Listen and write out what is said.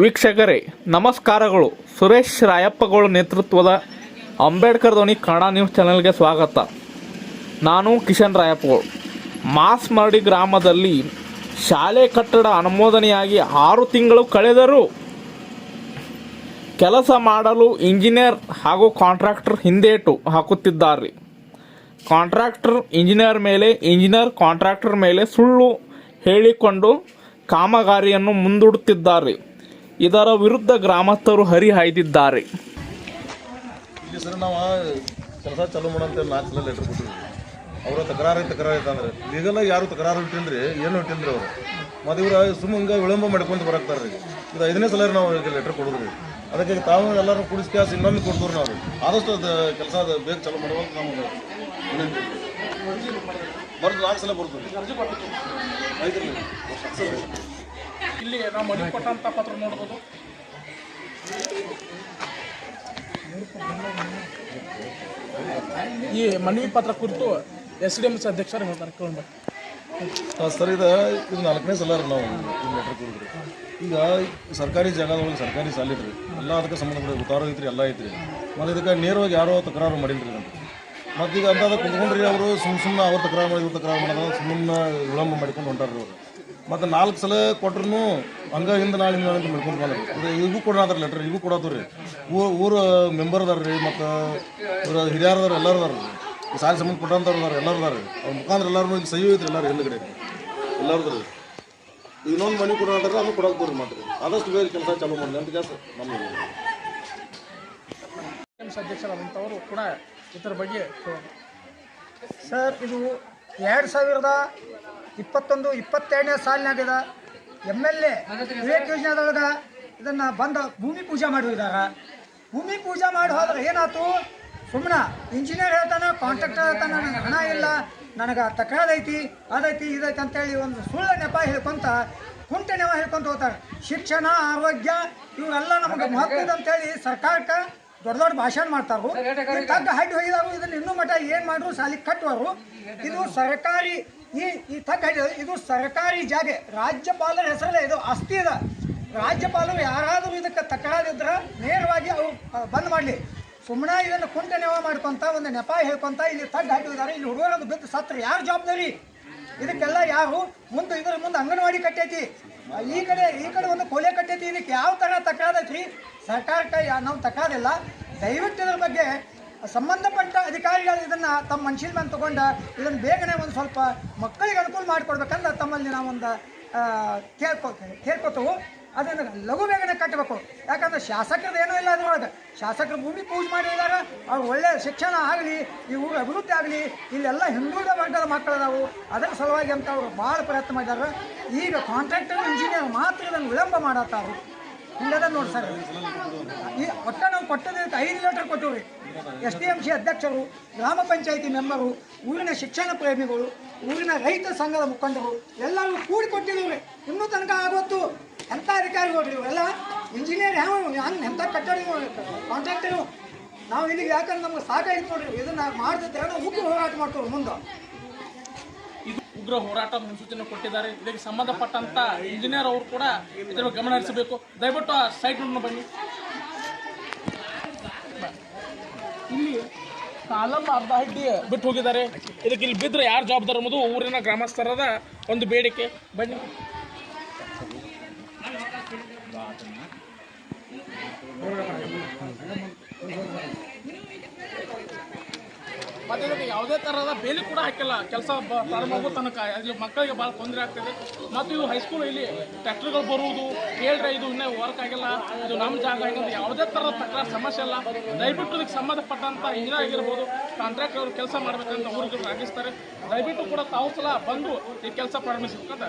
ವೀಕ್ಷಕರೇ, ನಮಸ್ಕಾರಗಳು. ಸುರೇಶ್ ರಾಯಪ್ಪಗಳ ನೇತೃತ್ವದ ಅಂಬೇಡ್ಕರ್ ಧ್ವನಿ ಕನ್ನಡ ನ್ಯೂಸ್ ಚಾನೆಲ್ಗೆ ಸ್ವಾಗತ. ನಾನು ಕಿಶನ್ ರಾಯಪ್ಪಗಳು ಮಾಸ್ಮರಡಿ ಗ್ರಾಮದಲ್ಲಿ ಶಾಲೆ ಕಟ್ಟಡ ಅನುಮೋದನೆಯಾಗಿ ಆರು ತಿಂಗಳು ಕಳೆದರೂ ಕೆಲಸ ಮಾಡಲು ಇಂಜಿನಿಯರ್ ಹಾಗೂ ಕಾಂಟ್ರಾಕ್ಟರ್ ಹಿಂದೇಟು ಹಾಕುತ್ತಿದ್ದಾರೆ. ಕಾಂಟ್ರಾಕ್ಟರ್ ಇಂಜಿನಿಯರ್ ಮೇಲೆ, ಇಂಜಿನಿಯರ್ ಕಾಂಟ್ರಾಕ್ಟರ್ ಮೇಲೆ ಸುಳ್ಳು ಹೇಳಿಕೊಂಡು ಕಾಮಗಾರಿಯನ್ನು ಮುಂದೂಡುತ್ತಿದ್ದಾರೆ. ಇದರ ವಿರುದ್ಧ ಗ್ರಾಮಸ್ಥರು ಹರಿಹಾಯ್ದಿದ್ದಾರೆ. ಇಲ್ಲಿ ಸರ್ ನಾವು ಕೆಲಸ ಚಾಲೂ ಮಾಡಂತ ನಾಲ್ಕು ಸಲ ಲೆಟರ್ ಕೊಟ್ಟಿದ್ವಿ. ಅವರ ತಕರಾರು ತಕರಾರು ಐತೆ ಅಂದ್ರೆ ಲೀಗಲ್ ಯಾರು ತಕರಾರು ಇಟ್ಟಿಲ್ರಿ ಏನು ಇಟ್ಟಿಲ್ರಿ ಅವರು? ಮತ್ತು ಇವ್ರು ಸುಮ್ಮ ಹಿಂಗೆ ವಿಳಂಬ ಮಾಡ್ಕೊಂಡು ಬರಾಕ್ತಾರೆ ರೀ ಇದು ಐದನೇ ಸಲ ನಾವು ಈಗ ಲೆಟರ್ ಕೊಡೋದ್ರಿ. ಅದಕ್ಕೆ ತಾವು ಎಲ್ಲರೂ ಕುಡಿಸ್ ಕ್ಯಾಸ್ ಇನ್ನೊಮ್ಮೆ ಕೊಡ್ತೀವಿ ನಾವು. ಆದಷ್ಟು ಅದು ಕೆಲಸ ಅದು ಬೇಗ ಚಾಲೂ ಮಾಡುವಂತ ನಮ್ಗೆ ಬರ್ದು ನಾಲ್ಕು ಸಲ ಬರ್ತೀವಿ ಐದು ಇಲ್ಲಿ ನಾವು ಮನೆ ಕೊಟ್ಟಂತ ಪತ್ರ ನೋಡ್ಬೋದು. ಈ ಮನವಿ ಪತ್ರ ಕುರಿತು ಎಸ್ ಡಿ ಎಂ ಸಿ ಅಧ್ಯಕ್ಷರು ಹೇಳ್ತಾರೆ ಕೇಳ್ಬೇಕು ಸರ್, ಇದು ಇದು ನಾಲ್ಕನೇ ಸಲ ರೀ ನಾವು ಈ ಲೆಟ್ರ್ ಕೊಡಿದ್ರಿ ಈಗ ಸರ್ಕಾರಿ ಜಾಗದೊಳಗೆ ಸರ್ಕಾರಿ ಸಾಲ ಇದ್ರಿ, ಎಲ್ಲ ಅದಕ್ಕೆ ಸಂಬಂಧಪಟ್ಟ ಉತ್ತಾರ ಐತ್ರಿ, ಎಲ್ಲ ಐತ್ರಿ. ಮತ್ತು ಇದಕ್ಕೆ ನೇರವಾಗಿ ಯಾರೋ ತಕರಾರು ಮಾಡಿಲ್ರಿ ಅಂತ. ಮತ್ತು ಈಗ ಅದು ಕುಂತ್ಕೊಂಡ್ರಿ ಅವರು ಸುಮ್ಮ ಸುಮ್ಮನೆ ಅವ್ರು ತಕರಾರು ಮಾಡಿದ್ರು ತಕರಾರು ಮಾಡಿದ್ರು ಸುಮ್ಮನೆ ವಿಳಂಬ ಮಾಡ್ಕೊಂಡು ಹೊಂಟಾರ್ರಿ ಅವರು. ಮತ್ತು ನಾಲ್ಕು ಸಲ ಕೊಟ್ರು ಹಂಗ ಹಿಂದೆ ನಾಳೆ ಹಿಂದೆ ಅಂತ ಮಾಡ್ಕೊಂಡು ಬಂದ್ರಿ. ಇದು ಈಗೂ ಕೊಡೋದ್ರ ಲೆಟ್ರ್ ಇವು ಕೊಡೋದು ರೀ. ಊರು ಊರು ಮೆಂಬರ್ ಅದಾರ ರೀ, ಮತ್ತು ಇವ್ರ ಹಿರಿಯರು ಅದಾರ, ಎಲ್ಲರೂ ಅದಾರ ರೀ. ಈ ಸಂಬಂಧ ಕೊಟ್ಟಂಥವ್ರು ಅದಾರ, ಎಲ್ಲರೂ ಅದಾರ ರೀ. ಅವ್ರ ಮುಖಾಂತರ ಎಲ್ಲರೂ ಇಲ್ಲಿ ಸಹಿ ಐತ್ರಿ ಎಲ್ಲರೂ ಹಿಂದ್ಗಡೆ ಎಲ್ಲರದು ರೀ. ಇನ್ನೊಂದು ಮನೆ ಕೊಡೋದ್ರೆ ಅದು ಕೊಡೋದು ರೀ ಮಾತ್ರ. ಆದಷ್ಟು ಬೇರೆ ಕೆಲಸ ಚಾಲೂ ಮಾಡಲಿ ಅಂತ ಕೆಲಸ ಸಿ ಅಧ್ಯಕ್ಷರಾದಂಥವರು ಕೂಡ ಇದರ ಬಗ್ಗೆ ಸರ್ ಇದು ಎರಡು ಸಾವಿರದ ಇಪ್ಪತ್ತೊಂದು ಇಪ್ಪತ್ತೆರಡನೇ ಸಾಲಿನಾಗದ ಎಂ ಎಲ್ ಎ ವಿವೇಕ್ ಯೋಜನೆದೊಳಗೆ ಇದನ್ನು ಬಂದ ಭೂಮಿ ಪೂಜೆ ಮಾಡಿದಾರ ಭೂಮಿ ಪೂಜೆ ಮಾಡಿ ಹೋದ್ರೆ ಏನಾಯ್ತು? ಸುಮ್ಮನೆ ಇಂಜಿನಿಯರ್ ಹೇಳ್ತಾನೆ ಕಾಂಟ್ರಾಕ್ಟರ್ ಹೇಳ್ತಾನೆ ನನಗೆ ಹಣ ಇಲ್ಲ ನನಗೆ ತಕಳದೈತಿ ಅದೈತಿ ಇದೈತಿ ಅಂತೇಳಿ ಒಂದು ಸುಳ್ಳು ನೆಪ ಹೇಳ್ಕೊಂತ ಕುಂಟೆ ನೆಪ ಹೇಳ್ಕೊಂತ ಹೋಗ್ತಾರೆ. ಶಿಕ್ಷಣ ಆರೋಗ್ಯ ಇವೆಲ್ಲ ನಮಗೆ ಮಹತ್ವದ ಅಂತೇಳಿ ಸರ್ಕಾರಕ್ಕೆ ದೊಡ್ಡ ದೊಡ್ಡ ಭಾಷಣ ಮಾಡ್ತಾರು ತಗ್ಗ ಹಡ್ಡಿ ಹೋಗಿದಾರು ಇದನ್ನ ಇನ್ನೂ ಮಠ ಏನ್ ಮಾಡ್ರು ಸಾಲಿ ಕಟ್ಟುವರು ಇದು ಸರ್ಕಾರಿ ಈ ಈ ತಗ್ಗ ಹಡ್ಡಿ ಇದು ಸರ್ಕಾರಿ ಜಾಗೆ. ರಾಜ್ಯಪಾಲರ ಹೆಸರಲ್ಲೇ ಇದು ಅಸ್ತಿ ಅದ. ರಾಜ್ಯಪಾಲರು ಯಾರಾದರೂ ಇದಕ್ಕೆ ತಕರಾರಿದ್ರೆ ನೇರವಾಗಿ ಅವ್ರು ಬಂದ್ ಮಾಡಲಿ. ಸುಮ್ಮನೆ ಇದನ್ನು ಕುಂಟ ನೆವ ಮಾಡ್ಕೊಂತ ಒಂದು ನೆಪ ಹೇಳ್ಕೊಂತ ಇಲ್ಲಿ ತಗ್ಗ ಹಾಕಿದ್ದಾರೆ ಇಲ್ಲಿ ಹುಡುಗರು ಬಿದ್ದು ಸತ್ರ. ಯಾರು ಜವಾಬ್ದಾರಿ? ಇದಕ್ಕೆಲ್ಲ ಯಾರು? ಮುಂದೆ ಇದ್ರ ಮುಂದೆ ಅಂಗನವಾಡಿ ಕಟ್ಟೈತಿ. ಈ ಕಡೆ ಈ ಕಡೆ ಒಂದು ಕೊಲೆ ಕಟ್ಟೈತಿ. ಇದಕ್ಕೆ ಯಾವ ಥರ ತಕರಾದೈತ್ರಿ ಸರ್ಕಾರಕ್ಕೆ ನಾವು ತಕ್ಕಾದಿಲ್ಲ ದಯವಿಟ್ಟು ಇದ್ರ ಬಗ್ಗೆ ಸಂಬಂಧಪಟ್ಟ ಅಧಿಕಾರಿಗಳು ಇದನ್ನು ತಮ್ಮ ಮನುಷ್ಯನ ಮೇಲೆ ತೊಗೊಂಡು ಇದನ್ನು ಬೇಗನೆ ಒಂದು ಸ್ವಲ್ಪ ಮಕ್ಕಳಿಗೆ ಅನುಕೂಲ ಮಾಡಿಕೊಡ್ಬೇಕಂದ್ರೆ ತಮ್ಮಲ್ಲಿ ನಾವೊಂದು ಕೇಳ್ಕೊ ಕೇಳ್ಕೊತವು. ಅದನ್ನು ಲಘು ಬೇಗನೆ ಕಟ್ಟಬೇಕು. ಯಾಕಂದ್ರೆ ಶಾಸಕರದ್ದು ಏನೂ ಇಲ್ಲ ಅದ್ರೊಳಗೆ. ಶಾಸಕರು ಭೂಮಿ ಪೂಜೆ ಮಾಡಿದಾಗ ಅವ್ರು ಒಳ್ಳೆಯ ಶಿಕ್ಷಣ ಆಗಲಿ, ಈ ಊರು ಅಭಿವೃದ್ಧಿ ಆಗಲಿ, ಇಲ್ಲೆಲ್ಲ ಹಿಂದುಳಿದ ವರ್ಗದ ಮಕ್ಕಳದಾವು. ಅದರ ಸಲುವಾಗಿ ಅಂತ ಅವರು ಭಾಳ ಪ್ರಯತ್ನ ಮಾಡಿದ್ದಾರೆ. ಈಗ ಕಾಂಟ್ರಾಕ್ಟರ್ ಇಂಜಿನಿಯರ್ ಮಾತ್ರ ಇದನ್ನು ವಿಳಂಬ ಮಾಡತ್ತಾರು ಹಿಂಗದ ನೋಡಿ ಸರ್. ಈ ಒಟ್ಟ ನಾವು ಕೊಟ್ಟದ ಐದು ಲೀಟರ್ ಕೊಟ್ಟವ್ರಿ. ಎಸ್ ಡಿ ಎಂ ಸಿ ಅಧ್ಯಕ್ಷರು, ಗ್ರಾಮ ಪಂಚಾಯಿತಿ ಮೆಂಬರು, ಊರಿನ ಶಿಕ್ಷಣ ಪ್ರೇಮಿಗಳು, ಊರಿನ ರೈತ ಸಂಘದ ಮುಖಂಡರು, ಎಲ್ಲರೂ ಕೂಡಿ ಕೊಟ್ಟಿದ್ದೀವಿ ಇನ್ನೂ ತನಕ ಆಗೋತ್ತು ಎಂಥ ಅಧಿಕಾರಿಗಳು ಇವರೆಲ್ಲ? ಇಂಜಿನಿಯರ್ ಯಾವ ಹಂಗೆ ಎಂಥ ಕಟ್ಟಡ ಕಾಂಟ್ರಾಕ್ಟರು ನಾವು ಇಲ್ಲಿಗೆ ಯಾಕಂದ್ರೆ ನಮ್ಗೆ ಸಾಕಾಗಿತ್ತು ನೋಡ್ರಿ. ಇದನ್ನು ಮಾಡಿದ್ರೆ ಉಗ್ರ ಹೋರಾಟ ಮಾಡ್ತೀವಿ ಮುಂದೆ. ಉಗ್ರ ಹೋರಾಟ ಮುನ್ಸೂಚನೆ ಕೊಟ್ಟಿದ್ದಾರೆ. ಇದಕ್ಕೆ ಸಂಬಂಧಪಟ್ಟಂತ ಇಂಜಿನಿಯರ್ ಅವರು ಕೂಡ ಇದರ ಬಗ್ಗೆ ಗಮನ ಹರಿಸಬೇಕು. ದಯವಿಟ್ಟು ಆ ಸೈಟ್ ಬನ್ನಿ. ಇಲ್ಲಿ ಕಾಲಂ ಅರ್ಧ ಹಿಡ್ಡಿ ಬಿಟ್ಟು ಹೋಗಿದ್ದಾರೆ. ಇದಕ್ಕೆ ಇಲ್ಲಿ ಬಿದ್ದರೆ ಯಾರು ಜವಾಬ್ದಾರ ಅನ್ನೋದು ಊರಿನ ಗ್ರಾಮಸ್ಥರದ ಒಂದು ಬೇಡಿಕೆ. ಬನ್ನಿ. ಇದಕ್ಕೆ ಯಾವುದೇ ತರಹದ ಬೇಲಿ ಕೂಡ ಹಾಕಿಲ್ಲ. ಕೆಲಸ ಪ್ರಾರಂಭ ಆಗೋ ತನಕ. ಅಲ್ಲಿ ಮಕ್ಕಳಿಗೆ ಭಾಳ ತೊಂದರೆ ಆಗ್ತದೆ. ಮತ್ತು ಇದು ಹೈಸ್ಕೂಲ್ ಇಲ್ಲಿ ಟ್ರ್ಯಾಕ್ಟರ್ಗಳು ಬರುವುದು. ಹೇಳ್ರೆ, ಇದು ಇನ್ನೂ ವರ್ಕ್ ಆಗಿಲ್ಲ. ಇದು ನಮ್ಮ ಜಾಗ ಆಗಿರೋದು. ಯಾವುದೇ ಥರದ ತಕರಾರು ಸಮಸ್ಯೆ ಇಲ್ಲ. ದಯವಿಟ್ಟು ಇದಕ್ಕೆ ಸಂಬಂಧಪಟ್ಟಂಥ ಇಂಜಿನಿಯರ್ ಆಗಿರ್ಬೋದು ಕಾಂಟ್ರಾಕ್ಟ್ ಅವರು ಕೆಲಸ ಮಾಡಬೇಕಂತ ಊರಿಗೆ ಆಗಿಸ್ತಾರೆ ದಯವಿಟ್ಟು ಕೂಡ ತಾವು ಸಲ ಬಂದು ಈ ಕೆಲಸ ಪ್ರಾರಂಭಿಸಬೇಕಂತ